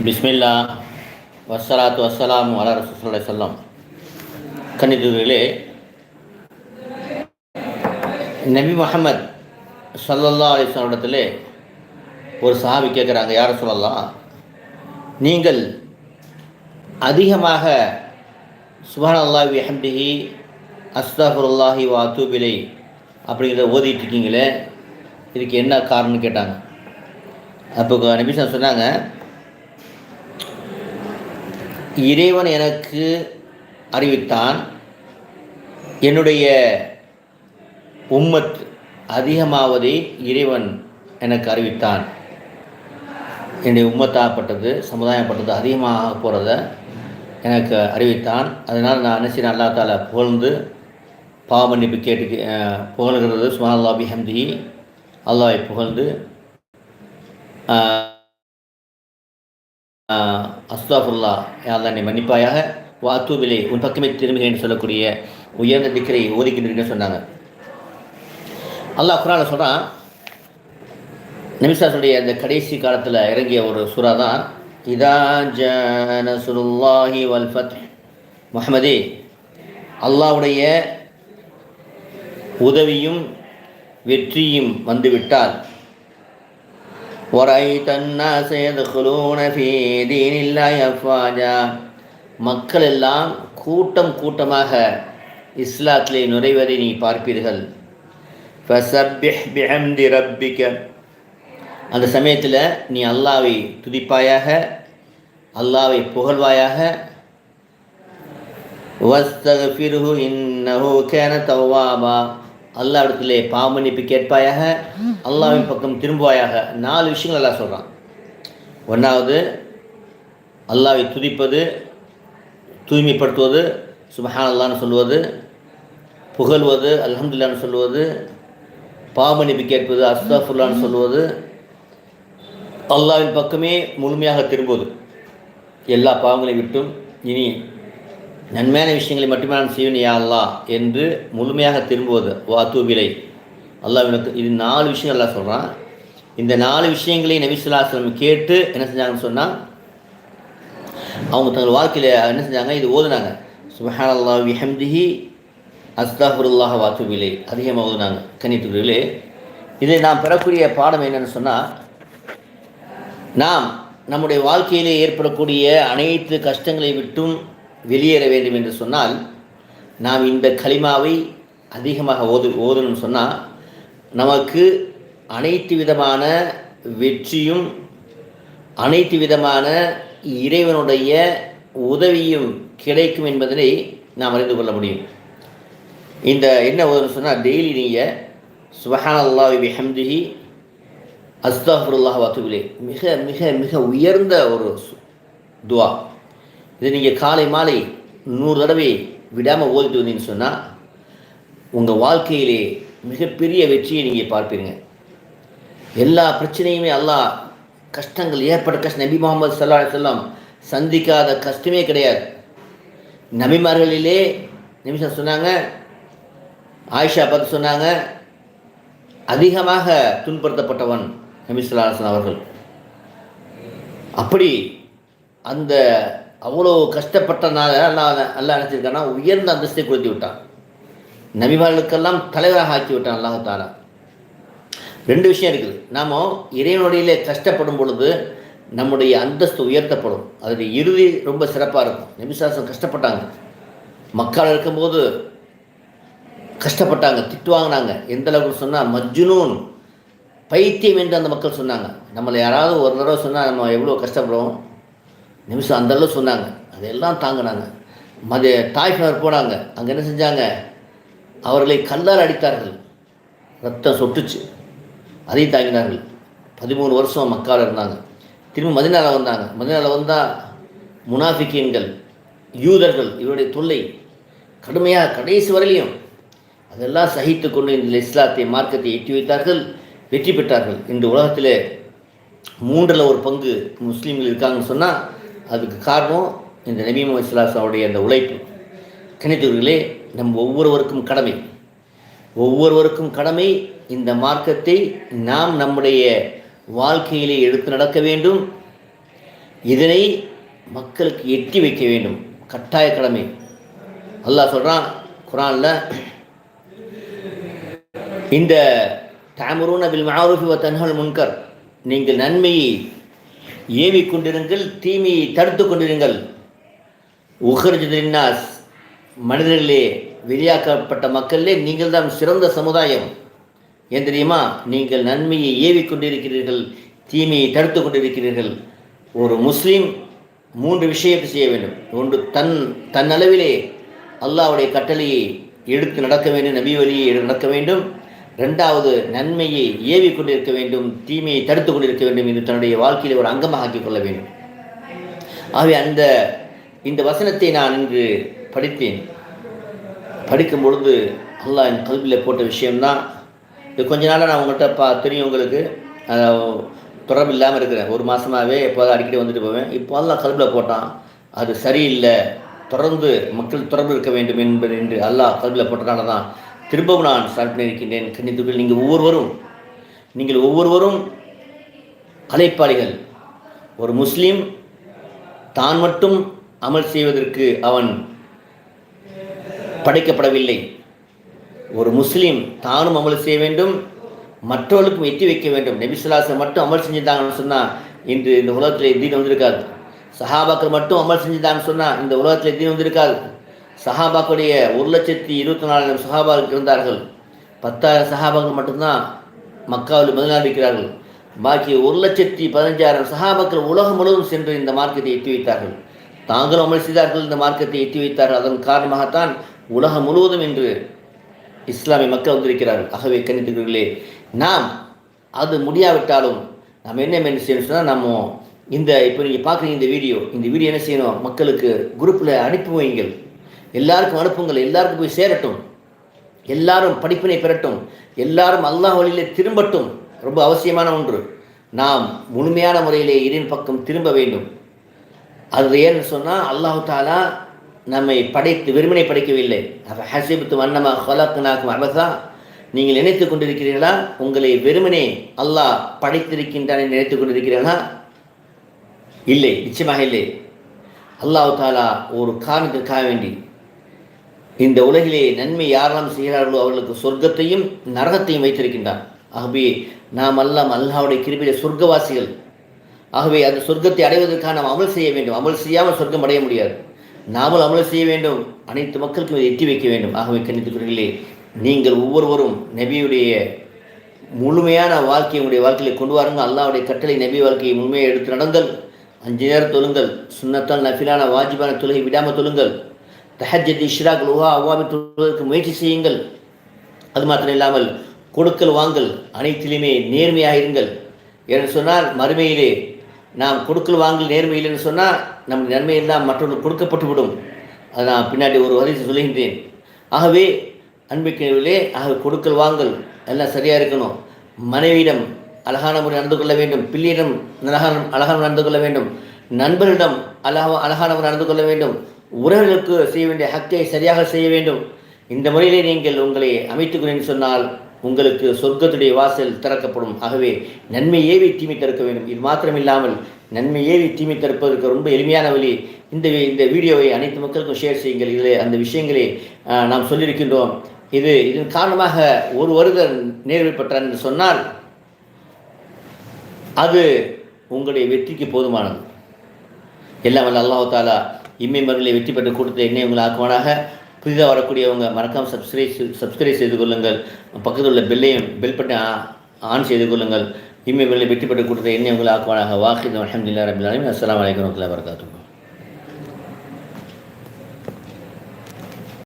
பிஸ்மில்லா வசலாத்து வஸ்ஸலாம் அலா ரசூலுல்லாஹி செல்லம் கணிதர்களே நபி முகமது சல்லல்லா அலிஸ்வனிடத்தில் ஒரு சஹாபி கேட்குறாங்க யாரை சொல்லலாம் நீங்கள் அதிகமாக சுபான் அல்லாஹி ஹம்திஹி அஸ்தாஃபுல்லாஹி வா தூபிலை அப்படிங்கிறத ஓதிட்டு இருக்கீங்களே இதுக்கு என்ன காரணம்னு கேட்டாங்க. அப்போ நபிசா சொன்னாங்க இறைவன் எனக்கு அறிவித்தான். என்னுடைய உம்மத் அதிகமாவதை இறைவன் எனக்கு அறிவித்தான். என்னுடைய உம்மத்தாகப்பட்டது சமுதாயப்பட்டது அதிகமாக போகிறத எனக்கு அறிவித்தான். அதனால் நான் நினச்சி அல்லா தால புகழ்ந்து பாவ மன்னிப்பு கேட்டு புகழ்கிறது. சுமான் அல்லா பிஹம்தி அல்லாவை புகழ்ந்து அஸ்தாஃபுல்லா யாழ்லா நீ மன்னிப்பாயாக? வாத்தூபிலே உன் பக்கமே திரும்புகிறேன் சொல்லக்கூடிய உயர்ந்த திக்கரை ஓதிக்கின்றீங்கன்னு சொன்னாங்க. அல்லாஹ் குரான சொல்கிறான் நிமிஷாசுடைய அந்த கடைசி காலத்தில் இறங்கிய ஒரு சுறா தான் இதா ஜனசுல்லாஹி வல்ஃபத் முகமதே அல்லாவுடைய உதவியும் வெற்றியும் வந்துவிட்டால் ஒரைத் அன்னாஸ் யத்குலூன ஃபீ தீனில்லாஹி அஃபாஜா மக்கள் எல்லாம் கூட்டம் கூட்டமாக இஸ்லாத்திலே நுழைவதை நீ பார்ப்பீர்கள். ஃபசப்பிஹ் பிஹம்தி ரப்பிக அந்த சமயத்தில் நீ அல்லாவை துதிப்பாயாக அல்லாவை புகழ்வாயாக. வஸ்தகு இன்னஹு கேன தவ்வாபா அல்லாவிடத்திலே பாவமன்னிப்பு கேட்பாயாக அல்லாவின் பக்கம் திரும்புவாயாக. நாலு விஷயங்கள் எல்லாம் சொல்கிறான் ஒன்றாவது அல்லாவை துதிப்பது தூய்மைப்படுத்துவது சுபஹான் அல்லான்னு சொல்லுவது புகழ்வது அல்ஹம்துல்லான்னு சொல்லுவது பாவமன்னிப்பு கேட்பது அஸ்தாஃபுல்லான்னு சொல்லுவது அல்லாவின் பக்கமே முழுமையாக திரும்புவது. எல்லா பாவங்களையும் விட்டும் இனி நன்மையான விஷயங்களை மட்டுமே நான் செய்வேன் யா அல்லா என்று முழுமையாக திரும்புவது. வாத்தூபிலை அல்லாவினுக்கு இது நாலு விஷயம் எல்லாம் சொல்கிறான் இந்த நாலு விஷயங்களை நபிசுல்லாஸ்லம் கேட்டு என்ன செஞ்சாங்கன்னு சொன்னால் அவங்க தங்கள் வாழ்க்கையில் என்ன செஞ்சாங்க? இது ஓதுனாங்க. சுபஹான் அல்லா விஹம்திஹி அஸ்தாஃபுல்லாஹ் வாத்துபிலை அதிகமாக ஓதுனாங்க. கன்னித்துறையிலே இதில் நாம் பெறக்கூடிய பாடம் என்னென்னு சொன்னால் நாம் நம்முடைய வாழ்க்கையிலே ஏற்படக்கூடிய அனைத்து கஷ்டங்களை விட்டும் வெளியேற வேண்டும் என்று சொன்னால் நாம் இந்த களிமாவை அதிகமாக ஓது ஓதணும்னு சொன்னால் நமக்கு அனைத்து விதமான வெற்றியும் அனைத்து விதமான இறைவனுடைய உதவியும் கிடைக்கும் என்பதனை நாம் அறிந்து கொள்ள முடியும். இந்த என்ன ஓதுன்னு சொன்னால் டெய்லி நீங்கள் சுபஹான் அல்லாஹி பிஹம்திஹி அஸ்தாஃபுல்லாஹ் வாத்துபிலே மிக மிக மிக உயர்ந்த ஒரு துவா. இது நீங்கள் காலை மாலை நூறு தடவை விடாமல் ஓதிட்டு வந்தீங்கன்னு சொன்னால் உங்கள் வாழ்க்கையிலே மிகப்பெரிய வெற்றியை நீங்கள் பார்ப்பீங்க எல்லா பிரச்சனையுமே அல்லாஹ் கஷ்டங்கள் ஏற்பட்ட கஷ்டம். நபி முகமது சல்லா செல்லம் சந்திக்காத கஷ்டமே கிடையாது. நபிமார்களிலே நிமிஷம் சொன்னாங்க ஆயிஷா பார்த்து சொன்னாங்க அதிகமாக துன்புறுத்தப்பட்டவன் நபி சொல்லாசன் அவர்கள். அப்படி அந்த அவ்வளோ கஷ்டப்பட்டனால அல்லா அல்லா நினச்சிருக்கானா உயர்ந்த அந்தஸ்தை கொடுத்து விட்டான். நபிமார்களுக்கெல்லாம் தலைவராக ஆக்கி விட்டான் அல்லாஹாலா ரெண்டு விஷயம் இருக்குது. நாம் இறைவனுடையிலே கஷ்டப்படும் பொழுது நம்முடைய அந்தஸ்து உயர்த்தப்படும். அதனுடைய இறுதி ரொம்ப சிறப்பாக இருக்கும். நபிசாசம் கஷ்டப்பட்டாங்க. மக்கள் இருக்கும்போது கஷ்டப்பட்டாங்க திட்டு வாங்கினாங்க. எந்த அளவுக்கு சொன்னால் மஜ்ஜுனூன் பைத்தியம் என்று அந்த மக்கள் சொன்னாங்க. நம்மளை யாராவது ஒரு தடவை சொன்னால் நம்ம எவ்வளோ கஷ்டப்படுறோம்? நிமிஷம் அந்தளவு சொன்னாங்க. அதெல்லாம் தாங்கினாங்க. மத தாய்ஃபனர் போனாங்க. அங்கே என்ன செஞ்சாங்க? அவர்களை கல்லால் அடித்தார்கள். ரத்தம் சொட்டுச்சு. அதையும் தாங்கினார்கள். பதிமூணு வருஷம் மக்கால் இருந்தாங்க. திரும்ப மதினாவில் வந்தாங்க. மதினாவில் வந்தால் முனாஃபிக்கீன்கள் யூதர்கள் இவருடைய தொல்லை கடுமையாக கடைசி வரையிலையும் அதெல்லாம் சகித்து கொண்டு இந்த இஸ்லாத்தை மார்க்கத்தை எட்டி வைத்தார்கள் வெற்றி பெற்றார்கள். இந்த உலகத்தில் மூன்றில் ஒரு பங்கு முஸ்லீம்கள் இருக்காங்கன்னு சொன்னால் அதுக்கு காரணம் இந்த நபி முகமது இஸ்லாஸாவுடைய அந்த உழைப்பு. கணித்தவர்களே நம் ஒவ்வொருவருக்கும் கடமை. ஒவ்வொருவருக்கும் கடமை. இந்த மார்க்கத்தை நாம் நம்முடைய வாழ்க்கையிலே எடுத்து நடக்க வேண்டும். இதனை மக்களுக்கு எட்டி வைக்க வேண்டும். கட்டாய கடமை. அல்லாஹ் சொல்கிறான் குரானில் இந்த தாமரூன பில் மாரூஃபி வ தன்ஹல் முன்கர். நீங்கள் நன்மையை ஏவி கொண்டிருங்கள் தீமையை தடுத்து கொண்டிருங்கள். உஹர்ஜின்னாஸ் மனிதர்களே வெளியாக்கப்பட்ட மக்களே நீங்கள் தான் சிறந்த சமுதாயம். ஏன் தெரியுமா? நீங்கள் நன்மையை ஏவி கொண்டிருக்கிறீர்கள் தீமையை தடுத்து கொண்டிருக்கிறீர்கள். ஒரு முஸ்லீம் மூன்று விஷயத்தை செய்ய வேண்டும். ஒன்று தன் தன்னளவிலே அல்லாவுடைய கட்டளையை எடுத்து நடக்க வேண்டும் நபி வழியை எடுத்து நடக்க வேண்டும். ரெண்டாவது நன்மையை ஏவி கொண்டிருக்க வேண்டும் தீமையை தடுத்து கொண்டிருக்க வேண்டும் என்று தன்னுடைய வாழ்க்கையில் ஒரு அங்கமாக ஆக்கிக் கொள்ள வேண்டும். ஆகவே அந்த இந்த வசனத்தை நான் இன்று படித்தேன். படிக்கும் பொழுது அல்லாஹ் என் கல்வியில் போட்ட விஷயம்தான். இது கொஞ்ச நாளாக நான் உங்கள்கிட்ட பா தெரியும் உங்களுக்கு. தொடர்பு இல்லாமல் இருக்கிறேன். ஒரு மாதமாகவே எப்போதான் அடிக்கடி வந்துட்டு போவேன். இப்போ அல்லாஹ் கல்வியில் போட்டான். அது சரியில்லை. தொடர்ந்து மக்கள் தொடர்பு இருக்க வேண்டும் என்பது என்று அல்லாஹ் கல்வியில் போட்டனால தான் திரும்பவும் நான் ஸ்டார்ட் கன்னித்துகள் நீங்கள் ஒவ்வொருவரும் நீங்கள் ஒவ்வொருவரும் அழைப்பாளிகள். ஒரு முஸ்லீம் தான் மட்டும் அமல் செய்வதற்கு அவன் படைக்கப்படவில்லை. ஒரு முஸ்லீம் தானும் அமல் செய்ய வேண்டும் மற்றவர்களுக்கும் எட்டி வைக்க வேண்டும். நபிசுல்லாசை மட்டும் அமல் செஞ்சுட்டாங்கன்னு சொன்னால் இன்று இந்த உலகத்தில் தீன் வந்திருக்காது. சஹாபாக்கள் மட்டும் அமல் செஞ்சுட்டாங்கன்னு சொன்னால் இந்த உலகத்தில் தீன் வந்திருக்காது. சஹாபாக்குடைய ஒரு லட்சத்தி இருபத்தி நாலாயிரம் சஹாபாக்கள் இருந்தார்கள் பத்தாயிரம் சஹாபாக்கள் மட்டும்தான் மக்காவில் முதலாளி இருக்கிறார்கள். பாக்கி ஒரு லட்சத்தி பதினஞ்சாயிரம் சஹாபாக்கள் உலகம் முழுவதும் சென்று இந்த மார்க்கத்தை எட்டி வைத்தார்கள். தாங்களும் அமல் செய்தார்கள் இந்த மார்க்கத்தை எட்டி வைத்தார்கள். அதன் காரணமாகத்தான் உலகம் முழுவதும் இன்று இஸ்லாமிய மக்கள் வந்திருக்கிறார்கள். ஆகவே கணித்துக்கிறீர்களே நாம் அது முடியாவிட்டாலும் நாம் என்ன என்ன செய்யணும் சொன்னால் நம்ம இந்த இப்போ நீங்கள் பார்க்குறீங்க இந்த வீடியோ. இந்த வீடியோ என்ன செய்யணும்? மக்களுக்கு குரூப்பில் அனுப்பி வைங்கள் எல்லாருக்கும் அனுப்புங்கள் எல்லாருக்கும் போய் சேரட்டும். எல்லாரும் படிப்பினை பெறட்டும். எல்லாரும் அல்லாஹ் வழியிலே திரும்பட்டும். ரொம்ப அவசியமான ஒன்று. நாம் முழுமையான முறையிலே இறைவன் பக்கம் திரும்ப வேண்டும். அது ஏன்னு சொன்னால் அல்லாஹு தாலா நம்மை படைத்து வெறுமனை படைக்கவில்லை. அப்போ ஹசிபத்து வண்ணமா ஹொலக்குனாக்கும் அபசா. நீங்கள் நினைத்து கொண்டிருக்கிறீர்களா? உங்களை வெறுமனே அல்லாஹ் படைத்திருக்கின்றான் நினைத்து கொண்டிருக்கிறீர்களா? இல்லை நிச்சயமாக இல்லை. அல்லாஹு தாலா ஒரு காரணத்திற்காக வேண்டி இந்த உலகிலே நன்மை யாரெல்லாம் செய்கிறார்களோ அவர்களுக்கு சொர்க்கத்தையும் நரகத்தையும் வைத்திருக்கின்றான் ஆகவே நாம் எல்லாம் அல்லாவுடைய கிருபிலே சொர்க்கவாசிகள். ஆகவே அந்த சொர்க்கத்தை அடைவதற்காக நாம் அமல் செய்ய வேண்டும். அமல் செய்யாமல் சொர்க்கம் அடைய முடியாது. நாமல் அமல் செய்ய வேண்டும். அனைத்து மக்களுக்கும் இதை எட்டி வைக்க வேண்டும். ஆகவே கணித்துக்குறீர்களே நீங்கள் ஒவ்வொருவரும் நபியுடைய முழுமையான வாழ்க்கையை உங்களுடைய வாழ்க்கையில் கொண்டு வாருங்கள். அல்லாவுடைய கட்டளை நபி வாழ்க்கையை முழுமையாக எடுத்து நடங்கள். அஞ்சு நேரம் தொழுங்கள். சுண்ணத்தால் நஃபிலான வாஜிபான தொழுகை விடாமல் தொழுங்கள். தஹஜத் இஷ்ராக் லுஹா அவ்வாமி தொழுவதற்கு முயற்சி செய்யுங்கள். அது மாத்திரம் இல்லாமல் கொடுக்கல் வாங்கல் அனைத்திலுமே நேர்மையாக இருங்கள். என்று சொன்னால் மறுமையிலே நாம் கொடுக்கல் வாங்கல் நேர்மையில் என்று சொன்னால் நம் நன்மையெல்லாம் மற்றொன்று கொடுக்கப்பட்டு விடும். அதை நான் பின்னாடி ஒரு வரிசை சொல்கின்றேன் ஆகவே அன்பிற்கிலே ஆக கொடுக்கல் வாங்கல் எல்லாம் சரியாக இருக்கணும். மனைவியிடம் அழகான முறை நடந்து கொள்ள வேண்டும். பிள்ளையிடம் அழகான அழகான நடந்து கொள்ள வேண்டும். நண்பரிடம் அழகா அழகான நடந்து கொள்ள வேண்டும். உறவுகளுக்கு செய்ய வேண்டிய ஹக்கை சரியாக செய்ய வேண்டும். இந்த முறையிலே நீங்கள் உங்களை அமைத்துக் சொன்னால் உங்களுக்கு சொர்க்கத்துடைய வாசல் திறக்கப்படும். ஆகவே நன்மை ஏவி தீமை தடுக்க வேண்டும். இது மாத்திரமில்லாமல் நன்மை ஏவி தீமை தடுப்பதற்கு ரொம்ப எளிமையான வழி. இந்த இந்த வீடியோவை அனைத்து மக்களுக்கும் ஷேர் செய்யுங்கள். இதில் அந்த விஷயங்களை நாம் சொல்லியிருக்கின்றோம். இது இதன் காரணமாக ஒரு வருடம் நேர்வு பெற்றார் என்று சொன்னால் அது உங்களுடைய வெற்றிக்கு போதுமானது. எல்லாம் வல்ல அல்லாஹாலா இம்மை மருளை வெற்றி பெற்று கொடுத்த என்னை உங்களை ஆக்குவானாக? புதிதாக வரக்கூடியவங்க மறக்காமல் சப்ஸ்கிரைப் சப்ஸ்கிரைப் செய்து கொள்ளுங்கள். பக்கத்தில் உள்ள பெல்லையும் பெல் பட்டை ஆன் செய்து கொள்ளுங்கள். இம்மை மருளை வெற்றி பெற்று கொடுத்த என்னை உங்களை ஆக்குவானாக? வாஹித் அஹமதுல்லா ரபிலாலும் அஸ்லாம் வலைக்கம் வரமத்துல்லாஹி